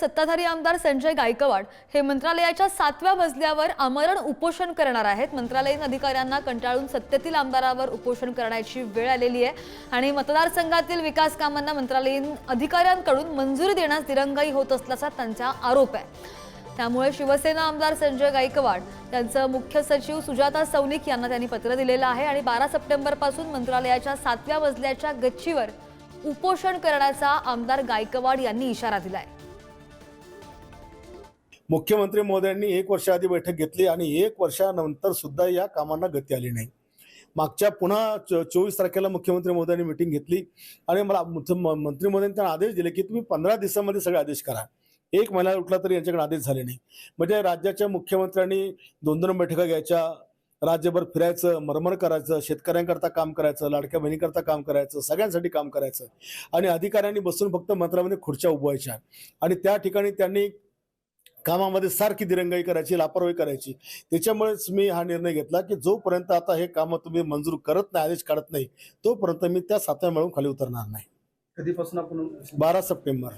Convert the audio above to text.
सत्ताधारी आमदार संजय गायकवाड हे मंत्रालयाच्या सातव्या मजल्यावर आमरण उपोषण करणार आहेत. मंत्रालयीन अधिकाऱ्यांना कंटाळून सत्तेतील आमदारावर उपोषण करण्याची वेळ आलेली आहे आणि मतदारसंघातील विकास कामांना मंत्रालयीन अधिकाऱ्यांकडून मंजुरी देण्यास दिरंगाई होत असल्याचा त्यांचा आरोप आहे. त्यामुळे शिवसेना आमदार संजय गायकवाड यांचं मुख्य सचिव सुजाता सौनिक यांना त्यांनी पत्र दिलेलं आहे आणि बारा सप्टेंबरपासून मंत्रालयाच्या सातव्या मजल्याच्या गच्चीवर उपोषण करण्याचा आमदार गायकवाड यांनी इशारा दिला आहे मुख्यमंत्री मोदयांनी एक वर्षाआधी बैठक घेतली आणि एक वर्षानंतर सुद्धा या कामांना गती आली नाही. मागच्या पुन्हा चोवीस तारखेला मुख्यमंत्री मोदयांनी मिटिंग घेतली. आणि मला म- मंत्री महोदयांनी त्यांना आदेश दिले की तुम्ही पंधरा दिवसामध्ये सगळे आदेश करा. एक महिना उठला तरी यांच्याकडे आदेश झाले नाही. म्हणजे राज्याच्या मुख्यमंत्र्यांनी दोन दोन बैठका घ्यायच्या राज्यभर फिरायचं मरमर करायचं शेतकऱ्यांकरता काम करायचं लाडक्या बहिणीकरता काम करायचं सगळ्यांसाठी काम करायचं. आणि अधिकाऱ्यांनी बसून फक्त मंत्रामध्ये खुर्च्या उभवायच्या. आणि त्या ठिकाणी त्यांनी कामामध्ये सारखी दिरंगाई करायची लापरवाही करायची. त्याच्यामुळेच मी हा निर्णय घेतला की जोपर्यंत आता हे कामं तुम्ही मंजूर करत नाही आदेश काढत नाही तोपर्यंत मी त्या सातव्या मिळून खाली उतरणार नाही. कधीपासून आपण बारा सप्टेंबर.